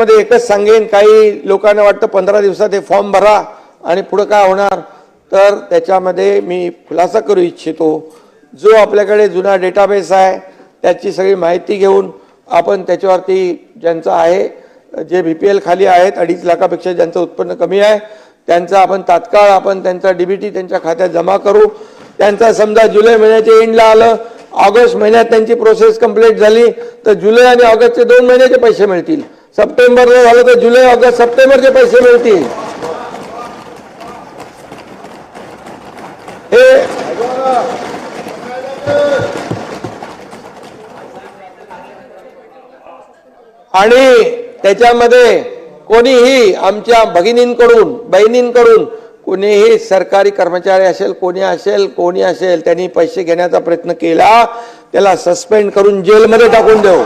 शेवटमध्ये एकच सांगेन काही लोकांना वाटतं पंधरा दिवसात हे फॉर्म भरा आणि पुढं काय होणार तर त्याच्यामध्ये मी खुलासा करू इच्छितो. जो आपल्याकडे जुना डेटाबेस आहे त्याची सगळी माहिती घेऊन आपण त्याच्यावरती ज्यांचं आहे जे बी पी एल खाली आहेत अडीच लाखापेक्षा ज्यांचं उत्पन्न कमी आहे त्यांचं आपण तात्काळ आपण त्यांचा डीबीटी त्यांच्या खात्यात जमा करू. त्यांचा समजा जुलै महिन्याच्या एंडला आलं ऑगस्ट महिन्यात त्यांची प्रोसेस कंप्लीट झाली तर जुलै आणि ऑगस्टचे दोन महिन्याचे पैसे मिळतील. सप्टेंबरला झालं तर जुलै ऑगस्ट सप्टेंबरचे पैसे मिळतील. हे आणि त्याच्यामध्ये कोणीही आमच्या भगिनींकडून बहिणींकडून कोणीही सरकारी कर्मचारी असेल कोणी असेल कोणी असेल त्यांनी पैसे घेण्याचा प्रयत्न केला त्याला सस्पेंड करून जेलमध्ये टाकून देऊ.